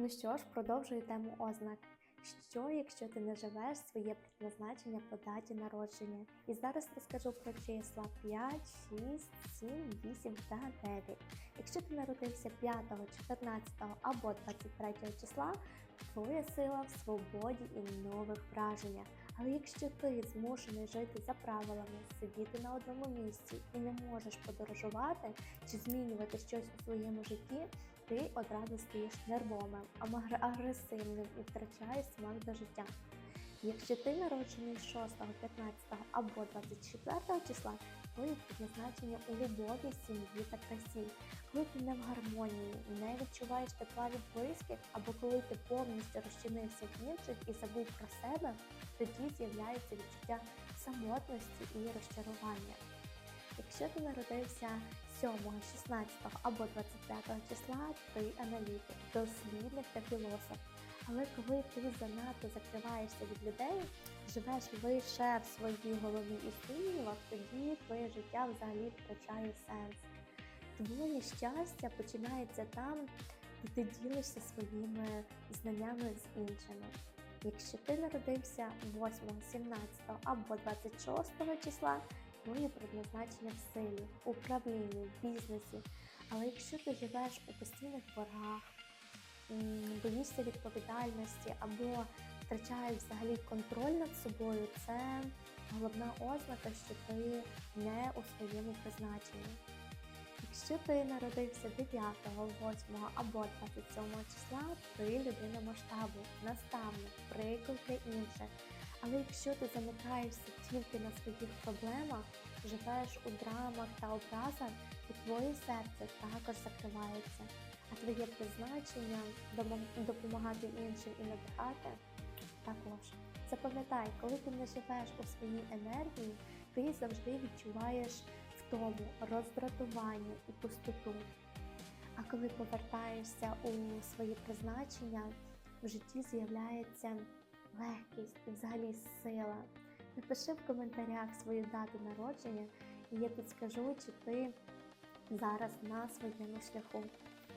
Ну що ж, продовжую тему ознак. Що, якщо ти не живеш своє предназначення по даті народження? І зараз розкажу про числа 5, 6, 7, 8 та 9. Якщо ти народився 5, 14 або 23 числа, твоя сила в свободі і нових враженнях. Але якщо ти змушений жити за правилами, сидіти на одному місці і не можеш подорожувати чи змінювати щось у своєму житті, ти одразу стаєш нервовим, агресивним і втрачаєш смак до життя. Якщо ти народжений 6, 15 або 24 числа, твоє предназначення у любові, сім'ї та красі. Коли ти не в гармонії, не відчуваєш тепла від близьких, або коли ти повністю розчинився в інших і забув про себе, тоді з'являється відчуття самотності і розчарування. Якщо ти народився 7, 16 або 25 числа, ти аналітик, дослідник та філософ. Але коли ти занадто закриваєшся від людей, живеш лише в своїй голові і сумнівах, тоді твоє життя взагалі втрачає сенс. Твоє щастя починається там, де ти ділишся своїми знаннями з іншими. Якщо ти народився 8, 17 або 26 числа, твоє предназначення в силі, управлінні, в бізнесі. Але якщо ти живеш у постійних боргах, боїшся відповідальності або втрачаєш взагалі контроль над собою, це головна ознака, що ти не у своєму призначенні. Якщо ти народився 9, 8 або 27 числа, ти людина масштабу, наставник, приклад для інших. Але якщо ти замикаєшся тільки на своїх проблемах, живеш у драмах та образах, то твоє серце також закривається, а твоє призначення допомагати іншим і надихати також. Запам'ятай, коли ти не живеш у своїй енергії, ти завжди відчуваєш втому, роздратування і пустоту. А коли повертаєшся у своє призначення, в житті з'являється легкість і взагалі сила. Напиши в коментарях свою дату народження, і я підскажу, чи ти зараз на своєму шляху.